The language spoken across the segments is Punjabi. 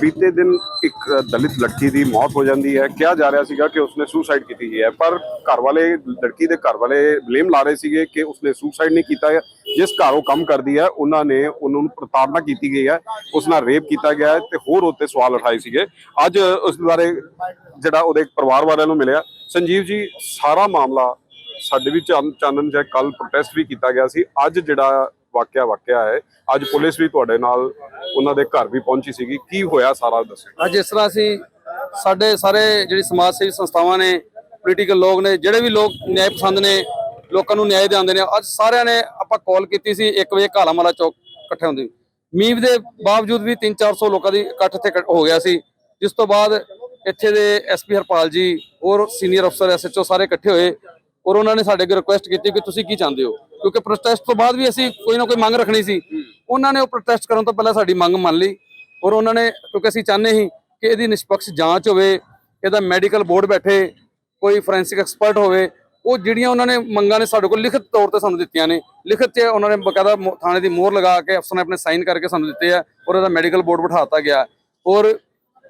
ਬੀਤੇ ਦਿਨ ਇੱਕ ਦਲਿਤ ਲੜਕੀ ਦੀ ਮੌਤ ਹੋ ਜਾਂਦੀ ਹੈ। ਕਿਹਾ ਜਾ ਰਿਹਾ ਸੀਗਾ ਕਿ ਉਸਨੇ ਸੁਸਾਈਡ ਕੀਤੀ ਹੈ। ਪਰ ਘਰ ਵਾਲੇ, ਲੜਕੀ ਦੇ ਘਰ ਵਾਲੇ ਬਲੇਮ ਲਾ ਰਹੇ ਸੀਗੇ ਕਿ ਉਸਨੇ ਸੁਸਾਈਡ ਨਹੀਂ ਕੀਤਾ ਹੈ। ਜਿਸ ਘਰ ਉਹ ਕੰਮ ਕਰਦੀ ਹੈ, ਉਹਨਾਂ ਨੇ ਉਹਨਾਂ ਨੂੰ ਪ੍ਰਤਾੜਨਾ ਕੀਤੀ ਗਈ ਹੈ। ਉਸ ਨਾਲ ਰੇਪ ਕੀਤਾ ਗਿਆ ਹੈ ਤੇ ਹੋਰ ਉੱਤੇ ਸਵਾਲ ਉਠਾਏ ਸੀਗੇ। ਅੱਜ ਉਸ ਬਾਰੇ ਜਿਹੜਾ ਉਹਦੇ ਪਰਿਵਾਰ ਵਾਲਿਆਂ ਨੂੰ ਮਿਲਿਆ। ਸੰਜੀਵ ਜੀ, ਸਾਰਾ ਮਾਮਲਾ ਸਾਡੇ ਵੀ ਚਾਨ- ਚਾਨਣ ਜਾਂ ਕੱਲ ਪ੍ਰੋਟੈਸਟ ਵੀ ਕੀਤਾ ਗਿਆ ਸੀ। ਅੱਜ ਜਿਹੜਾ ਵਾਕਿਆ ਵਾਕਿਆ ਹੈ। ਅੱਜ ਪੁਲਿਸ ਵੀ ਤੁਹਾਡੇ ਨਾਲ ਉਹਨਾਂ ਦੇ ਘਰ ਵੀ ਪਹੁੰਚੀ ਸੀਗੀ। ਕੀ ਹੋਇਆ ਸਾਰਾ ਦੱਸੋ। ਅੱਜ ਇਸ ਤਰ੍ਹਾਂ ਅਸੀਂ ਸਾਡੇ ਸਾਰੇ ਜਿਹੜੀ ਸਮਾਜ ਸੇਵੀ ਸੰਸਥਾਵਾਂ ਨੇ ਪੋਲੀਟੀਕਲ ਲੋਕ ਨੇ, ਜਿਹੜੇ ਵੀ ਲੋਕ ਨਿਆਂ ਪਸੰਦ ਨੇ, ਲੋਕਾਂ ਨੂੰ ਨਿਆਂ ਦਿਵਾਉਂਦੇ ਨੇ, ਅੱਜ ਸਾਰਿਆਂ ਨੇ ਆਪਾਂ ਕਾਲ ਕੀਤੀ ਸੀ 1 ਵਜੇ ਕਾਲਾਮਾਲਾ ਚੌਕ ਇਕੱਠੇ ਹੁੰਦੇ ਮੀਂਹ ਦੇ ਬਾਵਜੂਦ ਵੀ 3-400 ਲੋਕਾਂ ਦੀ ਇਕੱਠ ਇੱਥੇ ਹੋ ਗਿਆ ਸੀ। ਜਿਸ ਤੋਂ ਬਾਅਦ ਇੱਥੇ ਦੇ ਐਸਪੀ ਹਰਪਾਲ ਜੀ ਔਰ ਸੀਨੀਅਰ ਅਫਸਰ ਐਸਐਚਓ ਸਾਰੇ ਇਕੱਠੇ ਹੋਏ ਔਰ ਉਹਨਾਂ ਨੇ ਸਾਡੇ ਅੱਗੇ ਰਿਕੁਐਸਟ ਕੀਤੀ ਕਿ ਤੁਸੀਂ ਕੀ ਚਾਹੁੰਦੇ ਹੋ? ਕਿਉਂਕਿ ਪ੍ਰੋਟੈਸਟ ਤੋਂ ਬਾਅਦ ਵੀ ਅਸੀਂ ਕੋਈ ਨਾ ਕੋਈ ਮੰਗ ਰੱਖਣੀ ਸੀ। ਉਹਨਾਂ ਨੇ ਉਹ ਪ੍ਰੋਟੈਸਟ ਕਰਨ ਤੋਂ ਪਹਿਲਾਂ ਸਾਡੀ ਮੰਗ ਮੰਨ ਲਈ। ਔਰ ਉਹਨਾਂ ਨੇ, ਕਿਉਂਕਿ ਅਸੀਂ ਚਾਹੁੰਦੇ ਸੀ ਕਿ ਇਹਦੀ ਨਿਸ਼ਪਕਸ਼ ਜਾਂਚ ਹੋਵੇ, ਇਹਦਾ ਮੈਡੀਕਲ ਬੋਰਡ ਬੈਠੇ, ਕੋਈ ਫੋਰੈਂਸਿਕ ਐਕਸਪਰਟ ਹੋਵੇ। ਉਹ ਜਿਹੜੀਆਂ ਉਹਨਾਂ ਨੇ ਮੰਗਾਂ ਨੇ ਸਾਡੇ ਕੋਲ ਲਿਖਤ ਤੌਰ ਤੇ ਸਾਨੂੰ ਦਿੱਤੀਆਂ ਨੇ। ਲਿਖਤ 'ਚ ਉਹਨਾਂ ਨੇ ਬਕਾਇਦਾ ਮੋ- ਥਾਣੇ ਦੀ ਮੋਹਰ ਲਗਾ ਕੇ ਅਫਸਰ ਨੇ ਆਪਣੇ ਸਾਈਨ ਕਰਕੇ ਸਾਨੂੰ ਦਿੱਤੇ ਆ ਔਰ ਇਹਦਾ ਮੈਡੀਕਲ ਬੋਰਡ ਬਿਠਾਤਾ ਗਿਆ। ਔਰ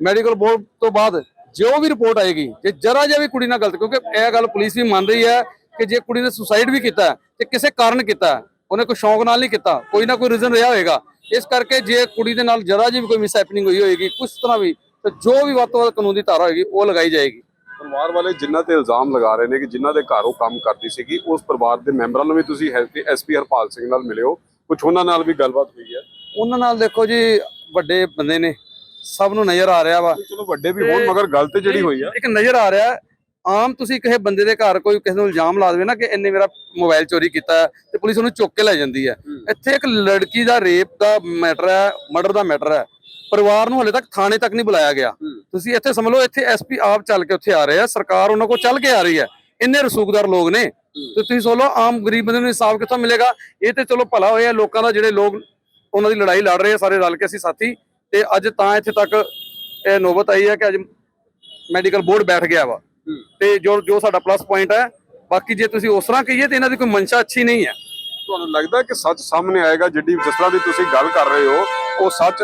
ਮੈਡੀਕਲ ਬੋਰਡ ਤੋਂ ਬਾਅਦ ਜੋ ਵੀ ਰਿਪੋਰਟ ਆਏਗੀ, ਜੇ ਜਰਾ ਜਿਹਾ ਵੀ ਕੁੜੀ ਨਾਲ ਗਲਤ, ਕਿਉਂਕਿ ਇਹ ਗੱਲ ਪੁਲਿਸ ਵੀ ਮੰਨ ਰਹੀ ਹੈ ਕਿ ਜੇ ਕੁੜੀ ਨੇ ਸੁਸਾਈਡ ਵੀ ਕੀਤਾ ਤੇ ਕਿਸੇ ਕਾਰਨ ਕੀਤਾ ਉਹਨੇ ਕੋਈ ਸ਼ੌਂਕ ਨਾਲ ਨਹੀਂ ਕੀਤਾ ਕੋਈ ਨਾ ਕੋਈ ਰੀਜ਼ਨ ਰਿਹਾ ਹੋਏਗਾ। ਇਸ ਕਰਕੇ ਜੇ ਕੁੜੀ ਦੇ ਨਾਲ ਜਰਾ ਜਿਹੀ ਵੀ ਕੋਈ ਮਿਸਹੈਪਨਿੰਗ ਹੋਈ ਹੋਏਗੀ ਕੁਝ ਤਰ੍ਹਾਂ ਵੀ ਤੇ ਜੋ ਵੀ ਵੱਧ ਤੋਂ ਵੱਧ ਕਾਨੂੰਨ ਦੀ ਧਾਰਾ ਹੋਏਗੀ ਉਹ ਲਗਾਈ ਜਾਏਗੀ। ਪਰਿਵਾਰ ਵਾਲੇ ਜਿਨ੍ਹਾਂ ਤੇ ਇਲਜ਼ਾਮ ਲਗਾ ਰਹੇ ਨੇ ਕਿ ਜਿਨ੍ਹਾਂ ਦੇ ਘਰ ਉਹ ਕੰਮ ਕਰਦੀ ਸੀਗੀ ਉਸ ਪਰਿਵਾਰ ਦੇ ਮੈਂਬਰਾਂ ਨੂੰ ਵੀ ਤੁਸੀਂ ਐਸਪੀ ਹਰਪਾਲ ਸਿੰਘ ਨਾਲ ਮਿਲਿਓ। ਕੁਝ ਉਹਨਾਂ ਨਾਲ ਵੀ ਗੱਲਬਾਤ ਹੋਈ ਹੈ? ਉਹਨਾਂ ਨਾਲ ਦੇਖੋ ਜੀ ਵੱਡੇ ਬੰਦੇ ਨੇ ਸਭ ਨੂੰ ਨਜ਼ਰ ਆ ਰਿਹਾ ਵਾ। ਚਲੋ ਵੱਡੇ ਵੀ ਹੋਣ ਮਗਰ ਗੱਲ ਤੇ ਜਿਹੜੀ ਹੋਈ ਹੈ ਇੱਕ ਨਜ਼ਰ ਆ ਰਿਹਾ ਆਮ ਤੁਸੀਂ ਕਿਸੇ ਬੰਦੇ ਦੇ ਘਰ ਕੋਈ ਕਿਸੇ ਨੂੰ ਇਲਜ਼ਾਮ ਲਾ ਦੇਵੇ ਨਾ ਕਿ ਇਹਨੇ ਮੇਰਾ ਮੋਬਾਈਲ ਚੋਰੀ ਕੀਤਾ ਤੇ ਪੁਲਿਸ ਉਹਨੂੰ ਚੁੱਕ ਕੇ ਲੈ ਜਾਂਦੀ ਹੈ। ਇੱਥੇ ਇੱਕ ਲੜਕੀ ਦਾ ਰੇਪ ਦਾ ਮੈਟਰ ਹੈ ਮਰਡਰ ਦਾ ਮੈਟਰ ਹੈ। ਪਰਿਵਾਰ ਨੂੰ ਹਲੇ ਤੱਕ ਥਾਣੇ ਤੱਕ ਨਹੀਂ ਬੁਲਾਇਆ ਗਿਆ। ਤੁਸੀਂ ਇੱਥੇ ਸਮਝ ਲਓ ਇੱਥੇ ਐਸਪੀ ਆਪ ਚੱਲ ਕੇ ਉੱਥੇ ਆ ਰਹੇ ਆ ਸਰਕਾਰ ਉਹਨਾਂ ਕੋਲ ਚੱਲ ਕੇ ਆ ਰਹੀ ਹੈ। ਇੰਨੇ ਰਸੂਖਦਾਰ ਲੋਕ ਨੇ। ਤੇ ਤੁਸੀਂ ਸੋਲੋ ਆਮ ਗਰੀਬ ਬੰਦੇ ਨੂੰ ਇਨਸਾਫ ਕਿੱਥੋਂ ਮਿਲੇਗਾ? ਇਹ ਤੇ ਚਲੋ ਭਲਾ ਹੋਇਆ ਲੋਕਾਂ ਦਾ ਜਿਹੜੇ ਲੋਕ ਉਹਨਾਂ ਦੀ ਲੜਾਈ ਲੜ ਰਹੇ ਆ ਸਾਰੇ ਰਲ ਕੇ ਅਸੀਂ ਸਾਥੀ। ਤੇ ਅੱਜ ਤਾਂ ਇੱਥੇ ਤੱਕ ਇਹ ਨੌਬਤ ਆਈ ਹੈ ਕਿ ਅੱਜ ਮੈਡੀਕਲ ਬੋਰਡ ਬੈਠ ਗਿਆ ਵਾ। ਤੇ ਜੋ ਜੋ ਸਾਡਾ ਪਲੱਸ ਪੁਆਇੰਟ ਹੈ, ਬਾਕੀ ਜੇ ਤੁਸੀਂ ਉਸ ਤਰ੍ਹਾਂ ਕਹੀਏ ਤੇ ਇਹਨਾਂ ਦੀ ਕੋਈ ਮਨਸ਼ਾ ਅੱਛੀ ਨਹੀਂ ਹੈ। ਤੁਹਾਨੂੰ ਲੱਗਦਾ ਕਿ ਸੱਚ ਸਾਹਮਣੇ ਆਏਗਾ, ਜਿੱਡੀ ਜਿਸ ਤਰ੍ਹਾਂ ਦੀ ਤੁਸੀਂ ਗੱਲ ਕਰ ਰਹੇ ਹੋ, ਉਹ ਸੱਚ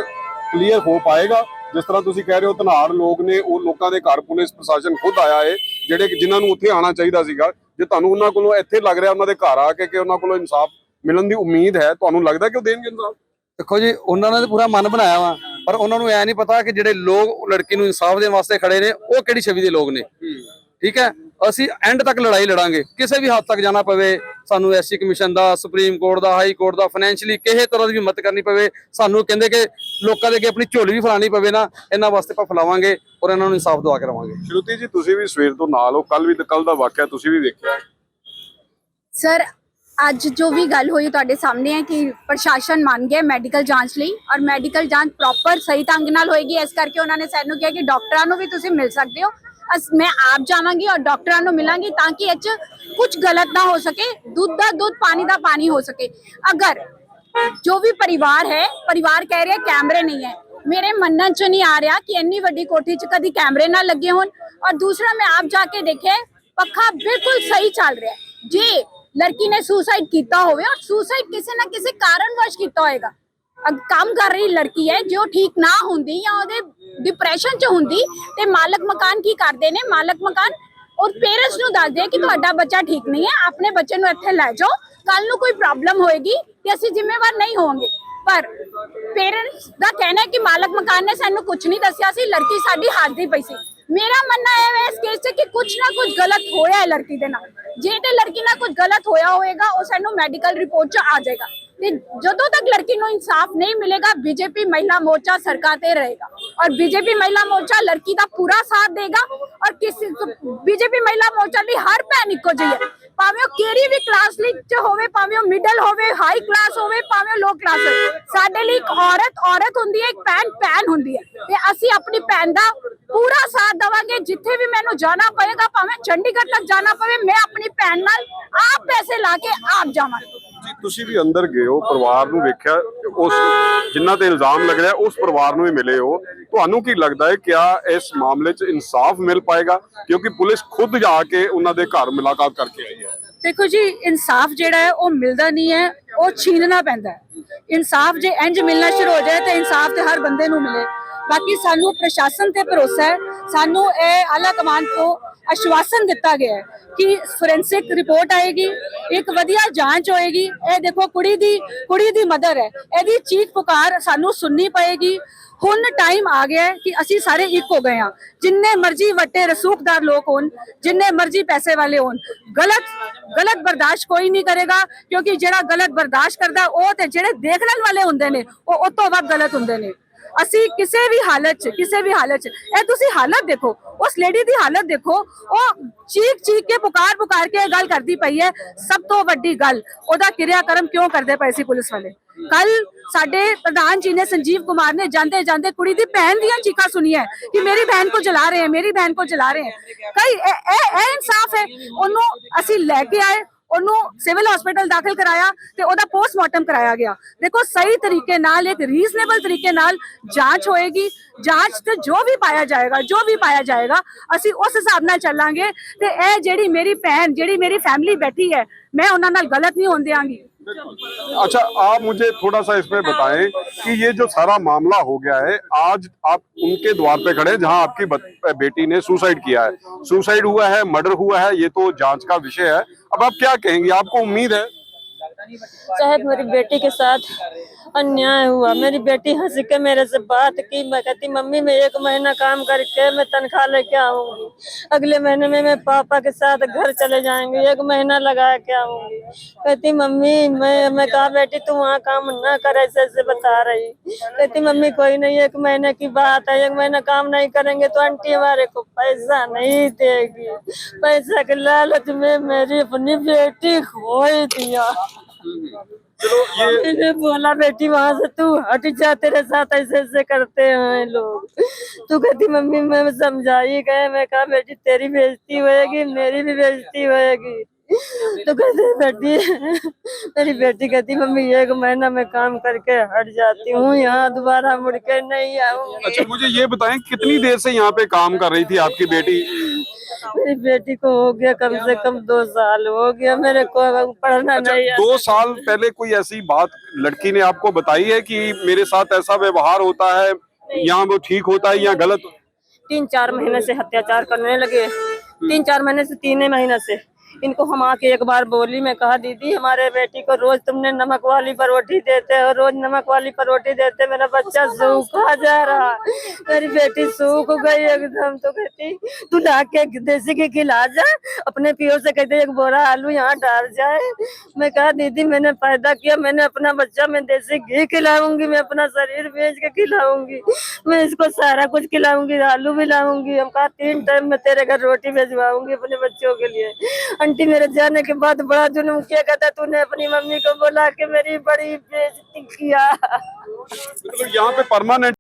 ਕਲੀਅਰ ਹੋ ਪਾਏਗਾ? ਜਿਸ ਤਰ੍ਹਾਂ ਤੁਸੀਂ ਕਹਿ ਰਹੇ ਹੋ, ਧਨਾੜ ਲੋਕ ਨੇ, ਉਹ ਲੋਕਾਂ ਦੇ ਘਰ ਪੁਲਿਸ ਪ੍ਰਸ਼ਾਸਨ ਖੁਦ ਆਇਆ ਏ, ਜਿਹੜੇ ਕਿ ਜਿਨ੍ਹਾਂ ਨੂੰ ਉੱਥੇ ਆਉਣਾ ਚਾਹੀਦਾ ਸੀਗਾ। ਜੇ ਤੁਹਾਨੂੰ ਉਹਨਾਂ ਕੋਲੋਂ ਇੱਥੇ ਲੱਗ ਰਿਹਾ, ਉਹਨਾਂ ਦੇ ਘਰ ਆ ਕੇ ਕਿ ਉਹਨਾਂ ਕੋਲੋਂ ਇਨਸਾਫ ਮਿਲਣ ਦੀ ਉਮੀਦ ਹੈ, ਤੁਹਾਨੂੰ ਲੱਗਦਾ ਕਿ ਉਹ ਦੇਣਗੇ ਇਨਸਾਫ? ਦੇਖੋ ਜੀ ਉਹਨਾਂ ਨੇ ਤਾਂ ਪੂਰਾ ਮਨ ਬਣਾਇਆ ਵਾ ਪਰ ਉਹਨਾਂ ਨੂੰ ਐ ਨਹੀਂ ਪਤਾ ਕਿ ਜਿਹੜੇ ਲੋਕ ਲੜਕੀ ਨੂੰ ਇਨਸਾਫ ਦੇਣ ਵਾਸਤੇ ਖੜੇ ਨੇ ਉਹ ਕਿਹੜੀ ਛਵੀ ਦੇ ਲੋਕ ਨੇ। ਠੀਕ ਹੈ? ਅਸੀਂ ਐਂਡ ਤੱਕ ਲੜਾਈ ਲੜਾਂਗੇ। ਕਿਸੇ ਵੀ ਹੱਦ ਤੱਕ ਜਾਣਾ ਪਵੇ ਸਾਨੂੰ ਐਸਸੀ ਕਮਿਸ਼ਨ ਦਾ ਸੁਪਰੀਮ ਕੋਰਟ ਦਾ ਹਾਈ ਕੋਰਟ ਦਾ ਫਾਈਨੈਂਸ਼ੀਅਲੀ ਕਿਸੇ ਤਰ੍ਹਾਂ ਦੀ ਵੀ ਮਦਦ ਕਰਨੀ ਪਵੇ ਸਾਨੂੰ ਕਹਿੰਦੇ ਕਿ ਲੋਕਾਂ ਦੇ ਅੱਗੇ ਆਪਣੀ ਝੋਲੀ ਵੀ ਫਲਾਣੀ ਪਵੇ ਨਾ ਇਹਨਾਂ ਵਾਸਤੇ ਆਪਾਂ ਫਲਾਵਾਂਗੇ ਔਰ ਇਹਨਾਂ ਨੂੰ ਇਨਸਾਫ ਦਵਾ ਕੇ ਰਵਾਂਗੇ ਸ਼ਰੂਤੀ ਜੀ ਤੁਸੀਂ ਵੀ ਸਵੇਰ ਤੋਂ ਨਾਲ ਹੋ ਕੱਲ ਵੀ ਕੱਲ ਦਾ ਵਾਕਿਆ ਤੁਸੀਂ ਵੀ ਵੇਖਿਆ ਸਰ ਅੱਜ ਜੋ ਵੀ ਗੱਲ ਹੋਈ ਤੁਹਾਡੇ ਸਾਹਮਣੇ ਹੈ ਕਿ ਪ੍ਰਸ਼ਾਸਨ ਮੰਨ ਗਿਆ ਮੈਡੀਕਲ ਜਾਂਚ ਲਈ ਔਰ ਮੈਡੀਕਲ ਜਾਂਚ ਪ੍ਰੋਪਰ ਸਹੀ ਢੰਗ ਨਾਲ ਹੋਏਗੀ, ਇਸ ਕਰਕੇ ਉਹਨਾਂ ਨੇ ਸਾਨੂੰ ਕਿਹਾ ਕਿ ਡਾਕਟਰਾਂ ਨੂੰ ਵੀ ਤੁਸੀਂ ਮਿਲ ਸਕਦੇ ਹੋ। ਅਸ ਮੈਂ ਆਪ ਜਾਵਾਂਗੀ ਔਰ ਡਾਕਟਰਾਂ ਨੂੰ ਮਿਲਾਂਗੀ ਤਾਂ ਕਿ ਇਹ 'ਚ ਕੁਝ ਗਲਤ ਨਾ ਹੋ ਸਕੇ, ਦੁੱਧ ਦਾ ਦੁੱਧ, ਪਾਣੀ ਦਾ ਪਾਣੀ ਹੋ ਸਕੇ। ਅਗਰ ਜੋ ਵੀ ਪਰਿਵਾਰ ਹੈ, ਪਰਿਵਾਰ ਕਹਿ ਰਿਹਾ ਕੈਮਰੇ ਨਹੀਂ ਹੈ। ਮੇਰੇ ਮੰਨਣ ਚ ਨਹੀਂ ਆ ਰਿਹਾ ਕਿ ਇੰਨੀ ਵੱਡੀ ਕੋਠੀ ਚ ਕਦੀ ਕੈਮਰੇ ਨਾ ਲੱਗੇ ਹੋਣ। ਔਰ ਦੂਸਰਾ, ਮੈਂ ਆਪ ਜਾ ਕੇ ਦੇਖਿਆ, ਪੱਖਾ ਬਿਲਕੁਲ ਸਹੀ ਚੱਲ ਰਿਹਾ। ਜੇ ਲੜਕੀ ਨੇ ਸੁਸਾਈਡ ਕੀਤਾ ਹੋਵੇ ਔਰ ਸੁਸਾਈਡ ਕਿਸੇ ਨਾ ਕਿਸੇ ਕਾਰਨਵਸ਼ ਕੀਤਾ ਹੋਏਗਾ। ਕੰਮ ਕਰ ਰਹੀ ਲੜਕੀ ਹੈ, ਜੋ ਠੀਕ ਨਾ ਹੁੰਦੀ ਜਾਂ ਉਹਦੇ ਡਿਪਰੈਸ਼ਨ ਚ ਹੁੰਦੀ, ਤੇ ਮਾਲਕ ਮਕਾਨ ਕੀ ਕਰਦੇ ਨੇ? ਮਾਲਕ ਮਕਾਨ ਔਰ ਪੇਰੈਂਟਸ ਨੂੰ ਦੱਸਦੇ ਆ ਕਿ ਤੁਹਾਡਾ ਬੱਚਾ ਠੀਕ ਨਹੀਂ ਹੈ, ਆਪਣੇ ਬੱਚੇ ਨੂੰ ਇੱਥੇ ਲੈ ਜਾਓ ਕੱਲ ਨੂੰ ਕੋਈ ਪ੍ਰੋਬਲਮ ਹੋਏਗੀ ਤੇ ਅਸੀਂ ਜ਼ਿੰਮੇਵਾਰ ਨਹੀਂ ਹੋਵਾਂਗੇ। ਪਰ ਪੇਰੈਂਟਸ ਦਾ ਕਹਿਣਾ ਹੈ ਕਿ ਮਾਲਕ ਮਕਾਨ ਨੇ ਸਾਨੂੰ ਕੁਝ ਨਹੀਂ ਦੱਸਿਆ ਸੀ, ਲੜਕੀ ਸਾਡੀ ਹਾਰਦੀ ਪਈ ਸੀ। ਮੇਰਾ ਮੰਨਣਾ ਹੈ ਇਸ ਕੇਸ 'ਚ ਕਿ ਕੁਝ ਨਾ ਕੁਝ ਗਲਤ ਹੋਇਆ ਹੈ ਲੜਕੀ ਦੇ ਨਾਲ। ਜੇ ਤੇ ਲੜਕੀ ਨਾਲ ਕੁਝ ਗਲਤ ਹੋਇਆ ਹੋਵੇਗਾ ਉਹ ਸਾਨੂੰ ਮੈਡੀਕਲ ਰਿਪੋਰਟ 'ਚ ਆ ਜਾਏਗਾ। ਤੇ ਜਦੋਂ ਤੱਕ ਲੜਕੀ ਨੂੰ ਇਨਸਾਫ ਨਹੀਂ ਮਿਲੇਗਾ, ਬੀਜੇਪੀ ਮਹਿਲਾ ਮੋਰਚਾ ਸਰਕਾਰ ਤੇ ਰਹੇਗਾ। ਔਰ ਬੀਜੇਪੀ ਮਹਿਲਾ ਮੋਰਚਾ ਲੜਕੀ ਦਾ ਪੂਰਾ ਸਾਥ ਦੇਗਾ ਔਰ ਕਿਸੇ ਬੀਜੇਪੀ ਮਹਿਲਾ ਮੋਰਚਾ ਦੀ ਹਰ ਭੈਣ ਇੱਕੋ ਜਿਹੀ ਹੈ। ਭਾਵੇਂ ਉਹ ਕਿਹੜੀ ਵੀ ਕਲਾਸ ਲਈ ਚ ਹੋਵੇ, ਭਾਵੇਂ ਉਹ ਮਿਡਲ ਹੋਵੇ ਹਾਈ ਕਲਾਸ ਹੋਵੇ, ਭਾਵੇਂ ਲੋ ਕਲਾਸ ਹੋਵੇ, ਸਾਡੇ ਲਈ ਇੱਕ ਔਰਤ ਔਰਤ ਹੁੰਦੀ ਹੈ, ਇੱਕ ਭੈਣ ਭੈਣ ਹੁੰਦੀ ਹੈ। ਤੇ ਅਸੀਂ ਆਪਣੀ ਭੈਣ ਦਾ ਪੂਰਾ ਸਾਥ ਦੇਵਾਂਗੇ, ਜਿੱਥੇ ਵੀ ਮੈਨੂੰ ਜਾਣਾ ਪਏਗਾ, ਭਾਵੇਂ ਚੰਡੀਗੜ੍ਹ ਤੱਕ ਜਾਣਾ ਪਵੇ, ਮੈਂ ਆਪਣੀ ਭੈਣ ਨਾਲ ਆਪ ਪੈਸੇ ਲਾ ਕੇ ਆਪ ਜਾਵਾਂਗੀ ਜੀ, ਤੁਸੀਂ ਵੀ ਅੰਦਰ ਗਏ ਹੋ, ਪਰਿਵਾਰ ਨੂੰ ਵੇਖਿਆ ਉਸ ਜਿਨ੍ਹਾਂ ਤੇ ਇਲਜ਼ਾਮ ਲੱਗ ਰਿਹਾ, ਉਸ ਪਰਿਵਾਰ ਨੂੰ ਵੀ ਮਿਲੇ ਹੋ। ਤੁਹਾਨੂੰ ਕੀ ਲੱਗਦਾ ਹੈ, ਕਿਆ ਇਸ ਮਾਮਲੇ 'ਚ ਇਨਸਾਫ ਮਿਲ ਪਾਏਗਾ? ਕਿਉਂਕਿ ਪੁਲਿਸ ਖੁਦ ਜਾ ਕੇ ਉਹਨਾਂ ਦੇ ਘਰ ਮੁਲਾਕਾਤ ਕਰਕੇ ਆਈ ਹੈ। ਦੇਖੋ ਜੀ, ਇਨਸਾਫ ਜਿਹੜਾ ਹੈ, ਉਹ ਮਿਲਦਾ ਨਹੀਂ ਹੈ, ਉਹ ਛੀਨਣਾ ਪੈਂਦਾ ਹੈ। ਇਨਸਾਫ ਜੇ ਇੰਜ ਮਿਲਣਾ ਸ਼ੁਰੂ ਹੋ ਜਾਏ, ਤਾਂ ਇਨਸਾਫ ਤੇ ਹਰ ਬੰਦੇ ਨੂੰ ਮਿਲੇ। ਬਾਕੀ ਸਾਨੂੰ ਪ੍ਰਸ਼ਾਸਨ ਤੇ ਭਰੋਸਾ ਹੈ। ਸਾਨੂੰ ਇਹ ਆਲਾ ਕਮਾਨ ਤੋਂ ਅਸ਼ਵਾਸਨ ਦਿੱਤਾ ਗਿਆ ਹੈ ਕਿ ਫੋਰੈਂਸਿਕ ਰਿਪੋਰਟ ਆਏਗੀ, ਇੱਕ ਵਧੀਆ ਜਾਂਚ ਹੋਏਗੀ। ਇਹ ਦੇਖੋ ਕੁੜੀ ਦੀ ਕੁੜੀ ਦੀ ਮਦਰ ਹੈ। ਇਹਦੀ ਚੀਖ ਪੁਕਾਰ ਸਾਨੂੰ ਸੁਣਨੀ ਪਏਗੀ। ਹੁਣ ਟਾਈਮ ਆ ਗਿਆ ਕਿ ਅਸੀਂ ਸਾਰੇ ਇੱਕ ਹੋ ਗਏ ਹਾਂ। ਜਿੰਨੇ ਮਰਜ਼ੀ ਵੱਟੇ ਰਸੂਖਦਾਰ ਲੋਕ ਹੋਣ, ਜਿੰਨੇ ਮਰਜ਼ੀ ਪੈਸੇ ਵਾਲੇ ਹੋਣ, ਗਲਤ ਗਲਤ ਬਰਦਾਸ਼ਤ ਕੋਈ ਨਹੀਂ ਕਰੇਗਾ, ਕਿਉਂਕਿ ਜਿਹੜਾ ਗਲਤ ਬਰਦਾਸ਼ਤ ਕਰਦਾ, ਉਹ ਤੇ ਜਿਹੜੇ ਦੇਖਣ ਵਾਲੇ ਹੁੰਦੇ ਨੇ, ਉਹ ਉਹ ਤੋਂ ਵੱਧ ਗਲਤ ਹੁੰਦੇ ਨੇ। ਅਸੀਂ ਕਿਸੇ ਵੀ ਹਾਲਤ 'ਚ, ਕਿਸੇ ਵੀ ਹਾਲਤ 'ਚ, ਇਹ ਤੁਸੀਂ ਹਾਲਤ ਦੇਖੋ, ਉਸ ਲੇਡੀ ਦੀ ਹਾਲਤ ਦੇਖੋ, ਉਹ ਚੀਕ ਚੀਕ ਕੇ ਪੁਕਾਰ ਪੁਕਾਰ ਕੇ ਇਹ ਗੱਲ ਕਰਦੀ ਪਈ ਹੈ, ਸਭ ਤੋਂ ਵੱਡੀ ਗੱਲ, ਉਹਦਾ ਕਿਰਿਆਕਰਮ ਕਿਉਂ ਕਰਦੇ ਪਏ ਸੀ ਪੁਲਿਸ ਵਾਲੇ? ਕੱਲ ਸਾਡੇ ਪ੍ਰਧਾਨ ਜੀ ਨੇ ਸੰਜੀਵ ਕੁਮਾਰ ਨੇ ਜਾਂਦੇ ਜਾਂਦੇ ਕੁੜੀ ਦੀ ਭੈਣ ਦੀਆਂ ਚੀਕਾਂ ਸੁਣੀਆਂ ਕਿ ਮੇਰੀ ਭੈਣ ਕੋ ਜਲਾ ਰਹੇ ਹੈ, ਮੇਰੀ ਭੈਣ ਕੋ ਜਲਾ ਰਹੇ ਹੈ। ਕਈ ਇਹ ਇਹ ਇਨਸਾਫ ਹੈ, ਉਹਨੂੰ ਅਸੀਂ ਲੈ ਕੇ ਆਏ ਉਹਨੂੰ ਸਿਵਲ ਹਸਪੀਟਲ ਦਾਖਲ ਕਰਾਇਆ ਤੇ ਉਹਦਾ ਪੋਸਟਮਾਰਟਮ ਕਰਾਇਆ ਗਿਆ। ਦੇਖੋ, ਸਹੀ ਤਰੀਕੇ ਨਾਲ, ਇੱਕ ਰੀਜ਼ਨੇਬਲ ਤਰੀਕੇ ਨਾਲ ਜਾਂਚ ਹੋਏਗੀ। ਜਾਂਚ ਤੇ ਜੋ ਵੀ ਪਾਇਆ ਜਾਏਗਾ, ਜੋ ਵੀ ਪਾਇਆ ਜਾਏਗਾ, ਅਸੀਂ ਉਸ ਹਿਸਾਬ ਨਾਲ ਚੱਲਾਂਗੇ ਤੇ ਇਹ ਜਿਹੜੀ ਮੇਰੀ ਭੈਣ, ਜਿਹੜੀ ਮੇਰੀ ਫੈਮਿਲੀ ਬੈਠੀ ਹੈ, ਮੈਂ ਉਹਨਾਂ ਨਾਲ ਗਲਤ ਨਹੀਂ ਹੁੰਦਿਆਂਗੀ اچھا آپ مجھے تھوڑا سا اس میں بتائیں کہ یہ جو سارا معاملہ ہو گیا ہے، آج آپ ان کے دوار پہ کھڑے جہاں آپ کی بیٹی نے سوسائڈ کیا ہے۔ سوسائڈ ہوا ہے مرڈر ہوا ہے، یہ تو جانچ کا وشے ہے۔ اب آپ کیا کہیں گے؟ آپ کو امید ہے؟ صاحب میری بیٹی کے ساتھ۔ انیائے ہوا۔ میری بیٹی ہنس کے میرے سے بات کی۔ میں کہتی، ممی، میں ایک مہینہ کام کر کے میں تنخواہ لے کے آؤں گی۔ اگلے مہینے میں میں پاپا کے ساتھ گھر چلے جائیں گے ایک مہینہ لگا کے آؤں گی۔ کہتی، ممی، میں میں کہا، بیٹی، تو وہاں کام نہ کر، ایسے ایسے بتا رہی۔ کہتی، ممی، کوئی نہیں، ایک مہینے کی بات ہے۔ ایک مہینہ کام نہیں کریں گے تو آنٹی ہمارے کو پیسہ نہیں دے گی۔ پیسہ کے لالچ میں میری اپنی بیٹی کھو دیا۔ चलो ये मैंने बोला बेटी वहां से तू हट जा तेरे साथ ऐसे ऐसे करते हैं लोग तू कहती मम्मी मैं समझाई गए मैं कहा बेटी तेरी बेइज्जती होएगी मेरी भी बेइज्जती होएगी تو کہتے بیٹی میری بیٹی کہتی ممی ایک مہینہ میں کام کر کے ہٹ جاتی ہوں یہاں دوبارہ مڑ کے نہیں آؤں اچھا مجھے یہ بتائیں کتنی دیر سے یہاں پہ کام کر رہی تھی آپ کی بیٹی؟ میری بیٹی کو ہو گیا کم سے کم دو سال ہو گیا میرے کو پڑھنا اچھا, نہیں دو سال پہلے کوئی ایسی بات لڑکی نے آپ کو بتائی ہے کہ میرے ساتھ ایسا ویوہار ہوتا ہے یہاں وہ ٹھیک ہوتا ہے یا غلط؟ تین چار مہینے سے ہتیاچار کرنے لگے۔ تین چار مہینے سے تین مہینے سے۔ ان کو ہم آ کے ایک بار بولی میں کہا دیدی ہمارے بیٹی کو روز تم نے نمک والی پروٹھی دیتے ہو روز نمک والی پروٹھی دیتے میرا بچہ سوکھا جا رہا۔ میری بیٹی سوکھ گئی ایک دم تو کہتی تو لا کے دیسی کے کھلا جا اپنے پیو سے کہتے ایک بورا آلو یہاں ڈال جائے۔ میں کہا دیدی میں نے پیدا کیا میں نے اپنا بچہ میں دیسی گھی کھلاؤں گی میں اپنا شریر بیچ کے کھلاؤں گی میں اس کو سارا کچھ کھلاؤں گی آلو بھی لاؤں گی ہم کہا تین ٹائم میں تیرے گھر روٹی بھیجواؤں گی اپنے بچوں کے لیے۔ आंटी मेरे जाने के बाद बड़ा जुल्म किया कहता तूने अपनी मम्मी को बोला के मेरी बड़ी बेइज्जती किया मतलब यहाँ पे परमानेंट